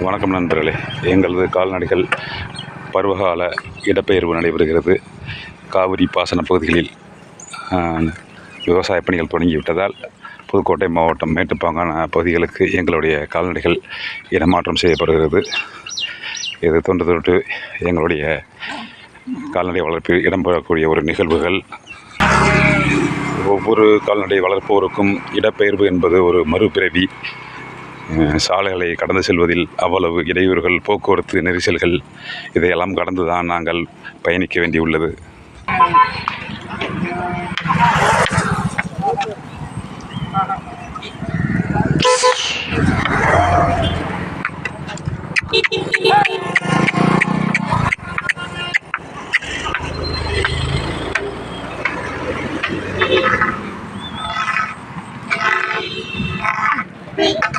வணக்கம் நண்பர்களே. எங்களது கால்நடைகள் பருவகால இடப்பெயர்வு நடைபெறுகிறது. காவிரி பாசன பகுதிகளில் விவசாய பணிகள் தொடங்கிவிட்டதால் புதுக்கோட்டை மாவட்டம் மேட்டுப்பாங்கான பகுதிகளுக்கு எங்களுடைய கால்நடைகள் இடமாற்றம் செய்யப்படுகிறது. இது தொன்று தொட்டு எங்களுடைய கால்நடை வளர்ப்பில் இடம்பெறக்கூடிய ஒரு நிகழ்வுகள். ஒவ்வொரு கால்நடை வளர்ப்போருக்கும் இடப்பெயர்வு என்பது ஒரு மறுபிறவி. சாலைகளை கடந்து செல்வதில் அவ்வளவு இடையூறுகள் போக்குவரத்து நெரிசல்கள் இதையெல்லாம் கடந்து தான் நாங்கள் பயணிக்க வேண்டியுள்ளது.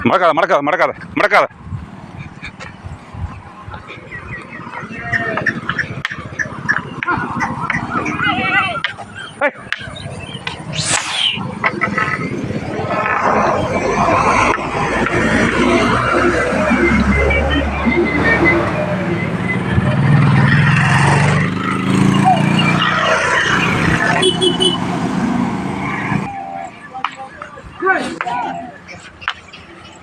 மறக்காத மறக்காத மறக்காத மறக்காத ஏய்.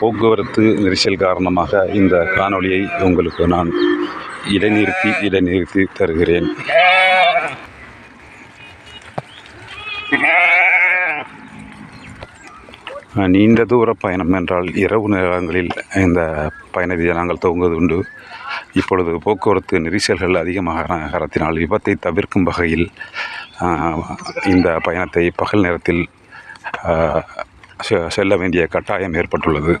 போக்குவரத்து நெரிசல் காரணமாக இந்த காணொளியை உங்களுக்கு நான் இடைநிறுத்தி இடைநிறுத்தி தருகிறேன். நீண்ட தூர பயணம் என்றால் இரவு நேரங்களில் இந்த பயணத்தை நாங்கள் துவங்குவது உண்டு. இப்பொழுது போக்குவரத்து நெரிசல்கள் அதிகமாக காரணத்தினால் விபத்தை தவிர்க்கும் வகையில் இந்த பயணத்தை பகல் நேரத்தில் செ- செல்ல வேண்டிய கட்டாயம் ஏற்பட்டுள்ளது.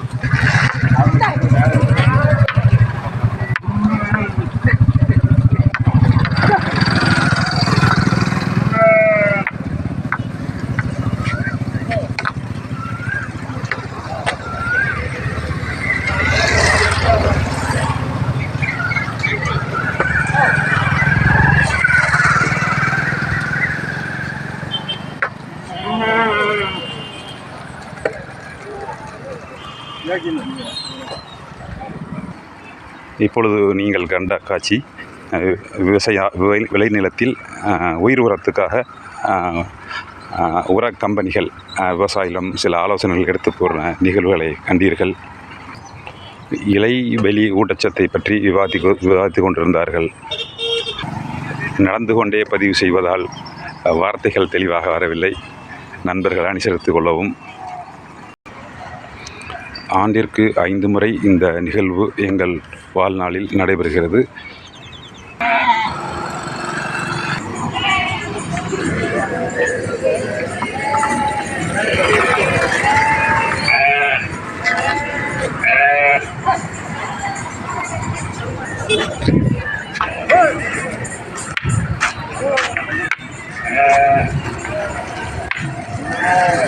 இப்பொழுது நீங்கள் கண்ட காட்சி விவசாய விளை விளைநிலத்தில் உயிர் உரத்துக்காக உர கம்பெனிகள் விவசாயிகளும் சில ஆலோசனைகள் எடுத்து கூறின நிகழ்வுகளை கண்டீர்கள். இலை வெளி ஊட்டச்சத்தை பற்றி விவாதி விவாதித்து கொண்டிருந்தார்கள். நடந்து கொண்டே பதிவு செய்வதால் வார்த்தைகள் தெளிவாக வரவில்லை. நண்பர்கள் அனுசரித்து கொள்ளவும். ஆண்டிற்கு ஐந்து முறை இந்த நிகழ்வு எங்கள் வாழ்நாளில் நடைபெறுகிறது Yeah.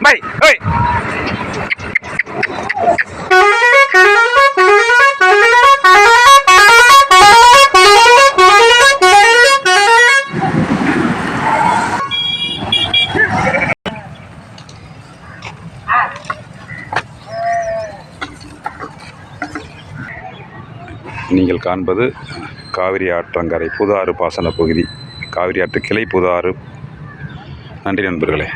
mày ơi! நீங்கள் காண்பது காவிரி ஆற்றங்கரை புது ஆறு பாசன பகுதி. காவிரி ஆற்று கிளை புது ஆறு நன்றி நண்பர்களே.